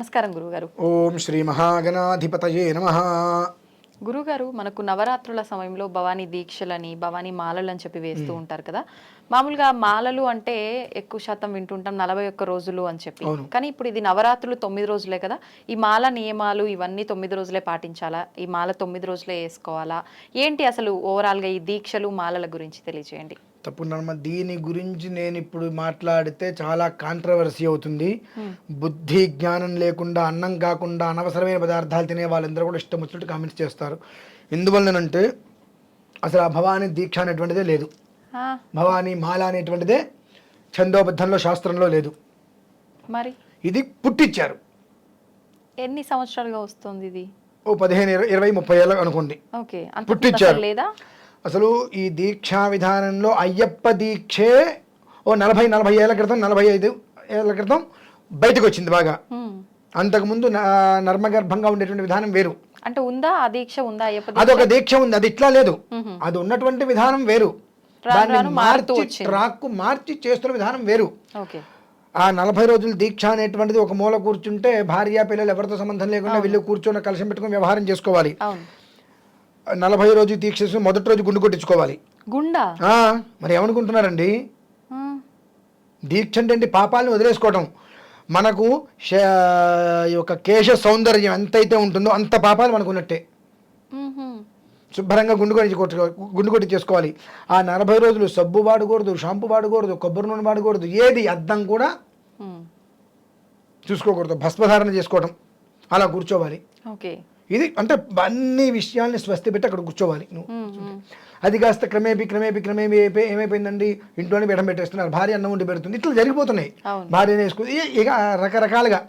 నమస్కారం గురుగారు ఓం శ్రీ మహాగణాధిపతయే నమ. గురుగారు మనకు నవరాత్రుల సమయంలో భవానీ దీక్షలని భవానీ మాలలు అని చెప్పి వేస్తూ ఉంటారు కదా. మామూలుగా మాలలు అంటే ఎక్కువ శాతం వింటుంటాం నలభై ఒక్క రోజులు అని చెప్పి. కానీ ఇప్పుడు ఇది నవరాత్రులు తొమ్మిది రోజులే కదా. ఈ మాల నియమాలు ఇవన్నీ తొమ్మిది రోజులే పాటించాలా? ఈ మాల తొమ్మిది రోజులే వేసుకోవాలా? ఏంటి అసలు ఓవరాల్గా ఈ దీక్షలు మాలల గురించి తెలియజేయండి తప్పునమ్మ దీని గురించి నేను ఇప్పుడు మాట్లాడితే చాలా కాంట్రవర్సీ అవుతుంది. బుద్ధి జ్ఞానం లేకుండా అన్నం కాకుండా అనవసరమైన పదార్థాలు తినే వాళ్ళందరూ కూడా ఇష్టం వచ్చినట్టు కామెంట్స్ చేస్తారు. ఎందువల్లనంటే అసలు ఆ భవానీ దీక్ష అనేటువంటిదే లేదు. భవానీ మాల అనేటువంటిదే ఛందోబద్ధంలో శాస్త్రంలో లేదు. మరి? ఇది పుట్టించారు ఎన్ని సంవత్సరాలుగా వస్తుంది ఇది? ఓ పదిహేను ఇరవై- ముప్పై ఏళ్ళ అనుకోండి. పుట్టించారు. లేదా? అసలు ఈ దీక్షా విధానంలో అయ్యప్ప దీక్షే ఓ నలభై నలభై ఏళ్ళ క్రితం నలభై ఐదు ఏళ్ళ క్రితం బయటకు వచ్చింది బాగా. అంతకుముందు నర్మగర్భంగా ఉండేటువంటి విధానం వేరు. అంటే ఉందా ఆ దీక్ష ఉందా దీక్ష? అదొక దీక్ష ఉంది అది ఇట్లా లేదు. అది ఉన్నటువంటి విధానం వేరు. దాన్ని మార్చి. ట్రాక్ మార్చి చేస్తున్న విధానం వేరు. ఆ నలభై రోజుల దీక్ష అనేటువంటిది ఒక మూల కూర్చుంటే భార్య పిల్లలు ఎవరితో సంబంధం లేకుండా వీళ్ళు కూర్చొని కలశం పెట్టుకొని వ్యవహారం చేసుకోవాలి. నలభై రోజు దీక్ష మొదటి రోజు గుండు కొట్టించుకోవాలి. గుండా? మరి ఏమనుకుంటున్నారండి. దీక్ష అంటే? పాపాలను వదిలేసుకోవటం. మనకు యొక్క కేశ సౌందర్యం ఎంతైతే ఉంటుందో అంత పాపాలు మనకు ఉన్నట్టే. శుభ్రంగా గుండు కొట్టి గుండు కొట్టి చేసుకోవాలి. ఆ నలభై రోజులు సబ్బు వాడకూడదు షాంపూ వాడకూడదు కొబ్బరి నూనె వాడకూడదు ఏది అద్దం కూడా. చూసుకోకూడదు. భస్మధారణ చేసుకోవటం. అలా కూర్చోవాలి. ఓకే. ఇది అంటే అన్ని విషయాల్ని స్వస్తి పెట్టి అక్కడ కూర్చోవాలి నువ్వు. అది కాస్త క్రమేపీ క్రమేపీ క్రమేపీ అయిపోయి ఏమైపోయిందండి? ఇంట్లోనే బెడం పెట్టేస్తున్నారు. భార్య అన్నం ఉండి పెడుతుంది. ఇట్లా జరిగిపోతున్నాయి. వేసుకుని ఇ- ఇక రకరకాలుగా.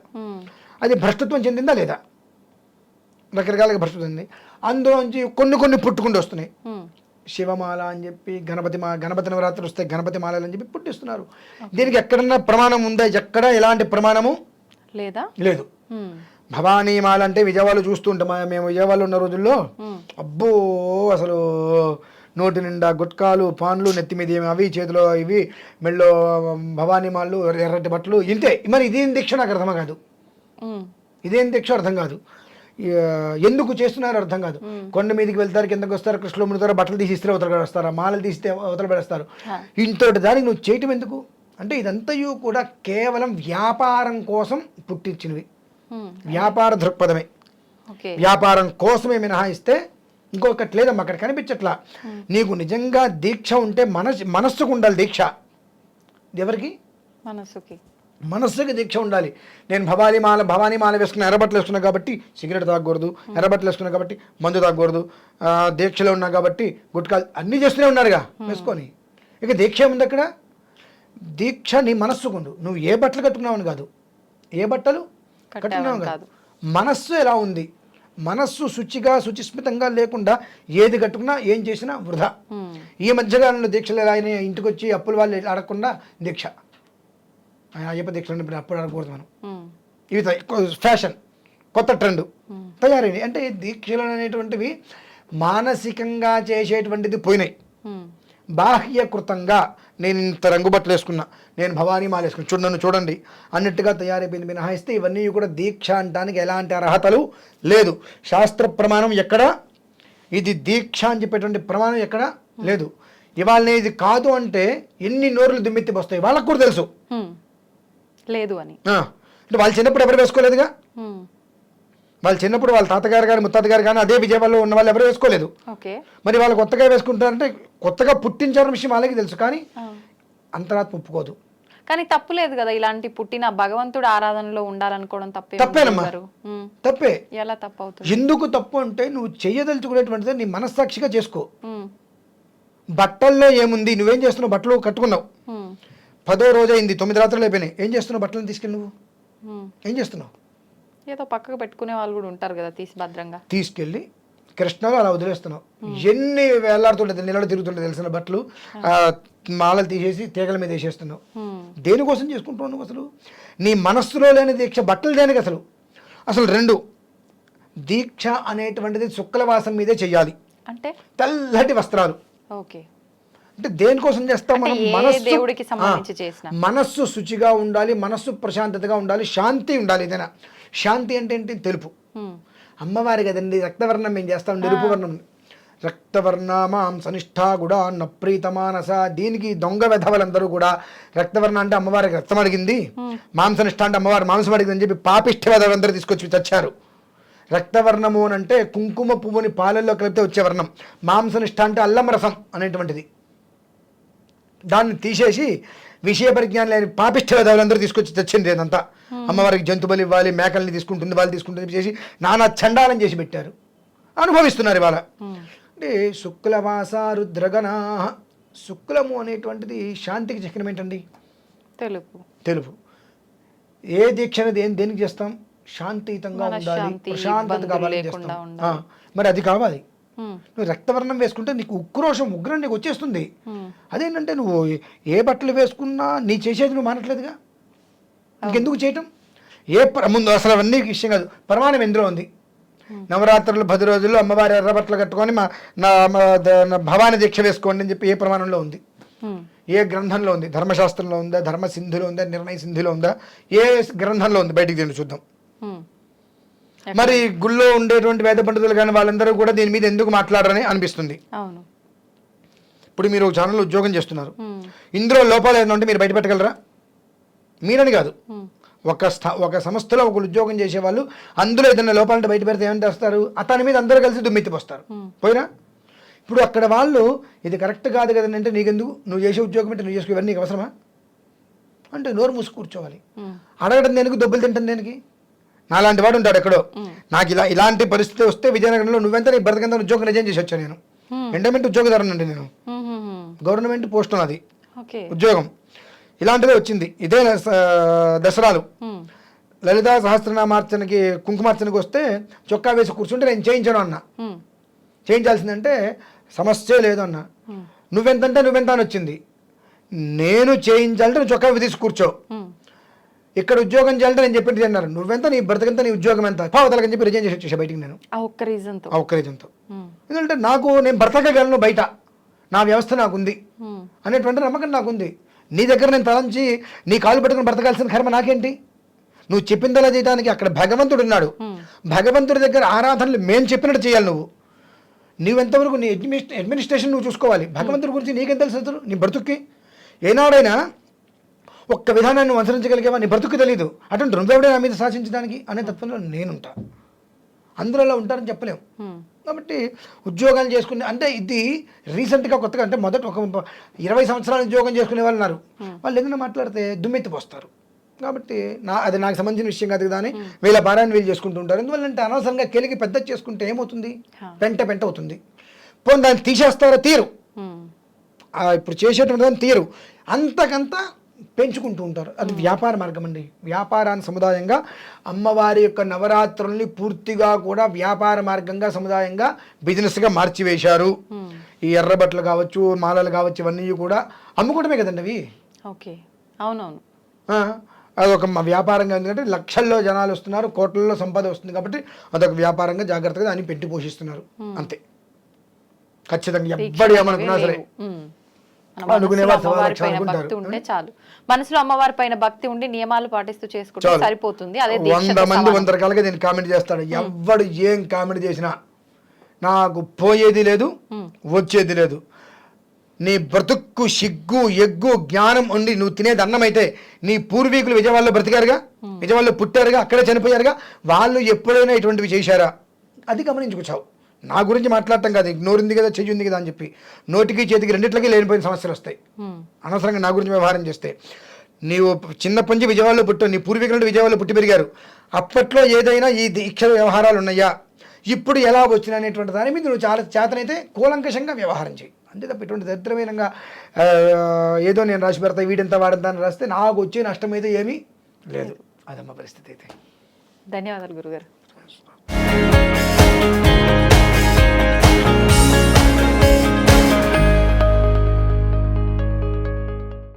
అది భ్రష్టత్వం చెందిందా లేదా? రకరకాలుగా భ్రష్టత్వం చెంది అందులోంచి కొన్ని కొన్ని పుట్టుకుంటూ వస్తున్నాయి. శివమాల అని చెప్పి గణపతి మా గణపతి నవరాత్రి వస్తే గణపతి మాలలు అని చెప్పి పుట్టిస్తున్నారు. దీనికి ఎక్కడన్నా ప్రమాణం ఉందా? ఎక్కడ ఎలాంటి ప్రమాణము? లేదా? లేదు. హ్మ్. భవానీ మాల అంటే విజయవాడలో చూస్తుంటాం మేము విజయవాడలో ఉన్న రోజుల్లో. అబ్బో అసలు నోటి నిండా గుట్కాలు పాన్లు నెత్తి మీద ఏమి అవి చేతిలో ఇవి మెళ్ళో భవానీ మాలు ఎర్రటి బట్టలు ఇంతే మరి ఇదేం దీక్ష నాకు అర్థం కాదు. ఇదేం దీక్ష అర్థం కాదు ఎందుకు చేస్తున్నారు అర్థం కాదు కొండ మీదకి వెళ్తారు కిందకి వస్తారు కృష్ణలో మునుతారు బట్టలు తీసి ఇస్తే అవతల పడేస్తారు మాలలు తీస్తే అవతల పడేస్తారు. ఇంతటి దానికి నువ్వు చేయటం ఎందుకు అంటే ఇదంతయు కూడా కేవలం వ్యాపారం కోసం పుట్టించినవి. వ్యాపార దృక్పథమే. వ్యాపారం కోసమే మినహాయిస్తే ఇంకొకటి లేదమ్మా అక్కడ కనిపించట్లా. నీకు నిజంగా దీక్ష ఉంటే మనసు మనస్సుకు ఉండాలి దీక్ష. ఎవరికి? మనసుకి. మనస్సుకి దీక్ష ఉండాలి. నేను భవానీ మాల భవానీ మాల వేసుకున్న ఎర్రబట్టలు వేసుకున్నా కాబట్టి సిగరెట్ తాగకూడదు ఎర్రబట్టలు వేసుకున్నా కాబట్టి మందు తాగకూడదు దీక్షలో ఉన్నా కాబట్టి గుట్కా అన్నీ చేస్తూనే ఉన్నారుగా వేసుకొని. ఇక దీక్ష ఏముంది అక్కడ? దీక్ష నీ మనస్సుకుండు నువ్వు ఏ బట్టలు కట్టుకున్నావని కాదు. ఏ బట్టలు? కట్టావని కాదు. మనస్సు ఎలా ఉంది? మనస్సు శుచిగా శుచిస్మితంగా లేకుండా ఏది కట్టుకున్నా ఏం చేసినా వృధా. ఈ మధ్యకాలంలో దీక్షలు ఎలా అయినా ఇంటికి వచ్చి అప్పుల వాళ్ళు అడగకుండా దీక్ష. ఆ అయ్యప్ప దీక్షలు ఉన్నప్పుడు అప్పుడు అడగకూడదు మనం. ఇవి ఫ్యాషన్. కొత్త ట్రెండ్. తయారైనవి అంటే దీక్షలు అనేటువంటివి మానసికంగా చేసేటువంటిది పోయినాయి. బాహ్యకృతంగా నేను ఇంత రంగు బట్టలు వేసుకున్నా నేను భవానీ మాల వేసుకున్నా. చూడు నన్ను చూడండి. అన్నట్టుగా తయారైపోయింది మినహాయిస్తే ఇవన్నీ కూడా దీక్ష అంటానికి ఎలాంటి అర్హతలు లేదు. శాస్త్ర ప్రమాణం ఎక్కడ? ఇది దీక్ష అని చెప్పేటువంటి ప్రమాణం ఎక్కడ? లేదు. ఇవాళ ఇది కాదు అంటే ఎన్ని నోరులు దుమ్మెత్తి వస్తాయి? వాళ్ళకు కూడా తెలుసు. లేదు అని. అంటే వాళ్ళు చిన్నప్పుడు ఎవరు వేసుకోలేదుగా. వాళ్ళు చిన్నప్పుడు వాళ్ళ తాతగారు కానీ ముత్తాత గారు కానీ అదే విజయవాడలో ఉన్న వాళ్ళు ఎవరు వేసుకోలేదు. మరి వాళ్ళు కొత్తగా వేసుకుంటారంటే కొత్తగా పుట్టించారన్న విషయం వాళ్ళకి తెలుసు కానీ. అంతరాత్మ ఒప్పుకోదు. కానీ తప్పు లేదు కదా ఇలాంటి పుట్టిన భగవంతుడు ఆరాధనలో ఉండాలనుకోవడం తప్పే తప్పేనమ్మా. తప్పే. ఎలా తప్పు అవుతుంది ఎందుకు తప్పు అంటే నువ్వు చెయ్యదలుచుకునేటువంటిది నీ మనస్సాక్షిగా చేసుకో. బట్టల్లో ఏముంది? నువ్వేం చేస్తున్నావు? బట్టలు కట్టుకున్నావు. పదో రోజు అయింది తొమ్మిది రాత్రులు అయిపోయినాయి. ఏం చేస్తున్నావు? బట్టలను తీసుకెళ్ళి నువ్వు. ఏం చేస్తున్నావు? ఏదో పక్కకు పెట్టుకునే వాళ్ళు కూడా ఉంటారు కదా తీసి భద్రంగా. తీసుకెళ్ళి కృష్ణలో అలా వదిలేస్తున్నావు ఎన్ని వేలాడుతుంటుంది నిలబడి తిరుగుతుంటుంది తెలిసిన బట్టలు ఆ, మాలలు తీసేసి తీగల మీద వేసేస్తున్నావు హ్మ్. దేనికోసం చేసుకుంటున్నావు అసలు? నీ మనస్సులో లేని దీక్ష బట్టలు దేనికి అసలు? అసలు రెండు దీక్ష అనేటువంటిది శుక్లవాసం మీదే చెయ్యాలి. అంటే? తెల్లటి వస్త్రాలు. ఓకే. అంటే దేనికోసం చేస్తాం మనం? మనస్సు దేవుడికి సంబంధించి ఆ, చేసినా? మనస్సు శుచిగా ఉండాలి మనస్సు ప్రశాంతతగా ఉండాలి శాంతి ఉండాలి ఏదైనా. శాంతి అంటే ఏంటి? తెలుపు. అమ్మవారి కదండి రక్తవర్ణం మేము చేస్తాం? నిరుపు వర్ణం రక్తవర్ణమాం సనిష్ఠా కూడా నప్రీతమానస దీనికి దొంగ వెధవలందరూ కూడా రక్తవర్ణ అంటే అమ్మవారికి రక్తం అడిగింది. మాంసనిష్ఠ అంటే అమ్మవారి మాంసం అడిగింది అని చెప్పి పాపిష్ఠ వెధవలందరూ తీసుకొచ్చి తెచ్చారు రక్తవర్ణము అని అంటే కుంకుమ పువ్వుని పాలల్లో కలిపితే వచ్చే వర్ణం. మాంసనిష్ఠ అంటే అల్లం రసం అనేటువంటిది. దాన్ని తీసేసి విషయ పరిజ్ఞానం లేని పాపిష్ట వేదాలందరూ తీసుకొచ్చి తెచ్చింది అదంతా అమ్మవారికి జంతుబలి ఇవ్వాలి మేకల్ని తీసుకుంటుంది వాళ్ళు తీసుకుంటుంది చేసి నానా చండాలం చేసి పెట్టారు. అనుభవిస్తున్నారు ఇవాళ. అంటే శుక్లవాస రుద్రగణా శుక్లము అనేటువంటిది శాంతికి చిహ్నం ఏంటండి? తెలుపు. తెలుపు. ఏ దీక్ష అనేది ఏం దేనికి చేస్తాం? శాంతియుతంగా ఉండాలి ప్రశాంతత లేకుండా చేస్తాం మరి అది కావాలి. నువ్వు రక్తవర్ణం వేసుకుంటే నీకు ఉక్రోషం ఉగ్రం నీకు వచ్చేస్తుంది. అదేంటంటే నువ్వు ఏ బట్టలు వేసుకున్నా నీ చేసేది నువ్వు మానట్లేదుగా? ఇంకెందుకు చేయటం? ఏ ముందు అసలు అవన్నీ విషయం కాదు. ప్రమాణం ఎందులో ఉంది? నవరాత్రులు పది రోజుల్లో అమ్మవారి ఎర్ర బట్టలు కట్టుకొని మా నా భవాని దీక్ష వేసుకోండి అని చెప్పి ఏ ప్రమాణంలో ఉంది? ఏ గ్రంథంలో ఉంది? ధర్మశాస్త్రంలో ఉందా? ధర్మ సింధులో ఉందా? నిర్ణయ సింధులో ఉందా? ఏ గ్రంథంలో ఉంది? బయటికి దీన్ని చూద్దాం. మరి గుళ్ళో ఉండేటువంటి వేద పండితులు కానీ వాళ్ళందరూ కూడా దీని మీద ఎందుకు మాట్లాడరని అనిపిస్తుంది. అవును. ఇప్పుడు మీరు ఒక ఛానల్లో ఉద్యోగం చేస్తున్నారు. ఇందులో లోపాలు ఏదైనా ఉంటే మీరు బయటపెట్టగలరా మీరని కాదు. ఒక స్థ ఒక సంస్థలో ఒక ఉద్యోగం చేసేవాళ్ళు అందులో ఏదైనా లోపాలంటే బయట పెడితే ఏమని చేస్తారు అతని మీద అందరూ కలిసి దుమ్మెత్తి పోస్తారు. పోయినా? ఇప్పుడు అక్కడ వాళ్ళు ఇది కరెక్ట్ కాదు కదండి అంటే నీకెందుకు? నువ్వు చేసే ఉద్యోగం అంటే నువ్వు చేసుకో ఇవన్నీ నీకు అవసరమా? అంటే నోరు మూసి కూర్చోవాలి. అడగడం దేనికి? దెబ్బలు తింటాను దేనికి? నాలాంటి వాడు ఉంటాడు ఎక్కడో. నాకు ఇలా ఇలాంటి పరిస్థితి వస్తే విజయనగరంలో నువ్వెంత నీ బ్రతకంత ఉద్యోగం రిజైన్ చేసి వచ్చాను నేను. ఎండమెంట్ ఉద్యోగదారునండి నేను. గవర్నమెంట్ పోస్ట్ అది ఉద్యోగం. ఇలాంటిదే వచ్చింది. ఇదే దసరాలు. లలితా సహస్రనామార్చనకి కుంకుమార్చనకి వస్తే చొక్కా వేసి కూర్చుంటే నేను చేయించాను అన్న. చేయించాల్సిందంటే సమస్య లేదు అన్న. నువ్వెంతంటే నువ్వెంత అని వచ్చింది. నేను చేయించాలంటే నువ్వు చొక్కా తీసి కూర్చో. ఇక్కడ ఉద్యోగం చేయాలంటే నేను చెప్పింది అన్నారు. నువ్వెంత నీ బ్రతకంత నీ ఉద్యోగం ఎంత? పావతలకని చెప్పి రిజైన్ చేసి వచ్చేసా బయటికి నేను. ఆ ఒక్క రీజన్తో ఆ ఒక్క రీజన్తో ఎందుకంటే నాకు నేను బ్రతకగలను బయట. నా వ్యవస్థ నాకుంది. అనేటువంటి నమ్మకం నాకుంది. నీ దగ్గర నేను తలంచి నీ కాలు పట్టుకుని బ్రతకాల్సిన కర్మ నాకేంటి? నువ్వు చెప్పిందలా చేయడానికి అక్కడ భగవంతుడు ఉన్నాడు. భగవంతుడి దగ్గర ఆరాధనలు మేము చెప్పినట్టు చేయాలి నువ్వు. నువ్వెంతవరకు నీ అడ్మినిస్ట్రే అడ్మినిస్ట్రేషన్ నువ్వు చూసుకోవాలి. భగవంతుడి గురించి నీకేం తెలుసు నీ బ్రతుక్కి? ఏనాడైనా ఒక్క విధానాన్ని అనుసరించగలిగేవా? నీ బ్రతుకు తెలియదు అటువంటి నువ్వెవడే నా మీద శాసించడానికి అనే తత్వంలో నేనుంటా. అందులో ఉంటారని చెప్పలేము కాబట్టి ఉద్యోగాలు చేసుకునే అంటే ఇది రీసెంట్గా కొత్తగా అంటే మొదట ఒక ఇరవై సంవత్సరాలు ఉద్యోగం చేసుకునే వాళ్ళు ఉన్నారు. వాళ్ళు ఏదైనా మాట్లాడితే దుమ్మెత్తి పోస్తారు కాబట్టి నా అది నాకు సంబంధించిన విషయం కాదు కదా అని వీళ్ళ భారాన్ని వీళ్ళు చేసుకుంటూ ఉంటారు. ఎందువల్లంటే అనవసరంగా కెలికి పెద్ద చేసుకుంటే ఏమవుతుంది? పెంట పెంట అవుతుంది. పోనీ దాన్ని తీసేస్తారో తీరు. ఇప్పుడు చేసేటువంటి దాన్ని తీరు. అంతకంత పెంచుకుంటూ ఉంటారు. అది వ్యాపార మార్గం అండి. వ్యాపారాన్ని సముదాయంగా అమ్మవారి యొక్క నవరాత్రుల్ని పూర్తిగా కూడా వ్యాపార మార్గంగా సముదాయంగా బిజినెస్గా మార్చివేశారు. ఈ ఎర్ర బట్టలు కావచ్చు మాలలు కావచ్చు ఇవన్నీ కూడా అమ్ముకోవడమే కదండి అవి? ఓకే. అవునవును. అదొక వ్యాపారంగా ఎందుకంటే లక్షల్లో జనాలు వస్తున్నారు కోట్లలో సంపద వస్తుంది కాబట్టి అదొక వ్యాపారంగా జాగ్రత్తగా దాన్ని పెట్టి పోషిస్తున్నారు. అంతే. ఖచ్చితంగా ఎవ్వడు ఏమనుకున్నా సరే. భక్తి ఉంటే చాలు. మనసులో అమ్మవారి పైన భక్తి ఉండి నియమాలు పాటిస్తూ చేసుకుంటే. సరిపోతుంది. అదే వంద మంది. వంద రకాలుగా నేను కామెంట్ చేస్తాడు ఎవ్వడు ఏం కామెంట్ చేసినా నాకు పోయేది లేదు వచ్చేది లేదు. నీ బ్రతుక్కు సిగ్గు ఎగ్గు జ్ఞానం ఉండి నువ్వు తినేది అన్నం అయితే నీ పూర్వీకులు విజయవాడలో బ్రతికారుగా? విజయవాడలో పుట్టారుగా? అక్కడే చనిపోయారుగా? వాళ్ళు ఎప్పుడైనా ఇటువంటివి చేశారా? అది గమనించుకొచ్చావు నా గురించి మాట్లాడటం కాదు. నోరుంది కదా చెయ్యి ఉంది కదా అని చెప్పి నోటికి చేతికి రెండిట్లకి లేనిపోయిన సమస్యలు వస్తాయి. అనవసరంగా నా గురించి వ్యవహారం చేస్తే. నీవు చిన్నప్పటి నుంచి విజయవాడలో పుట్టావు నీ పూర్వీకుల నుండి విజయవాడలో పుట్టి పెరిగారు. అప్పట్లో ఏదైనా ఈ దీక్ష వ్యవహారాలు ఉన్నాయా? ఇప్పుడు ఎలా వచ్చినా అనేటువంటి దాని మీద నువ్వు చాలా చేతనైతే కూలంకషంగా వ్యవహారం చేయి అంతే తప్ప ఇటువంటి దరిద్రమైన ఆ, ఏదో నేను రాసి పెడతా వీడింత వాడంతా రాస్తే నాకు వచ్చే నష్టం అయితే ఏమీ లేదు. అదమ్మ పరిస్థితి అయితే. ధన్యవాదాలు గురుగారు.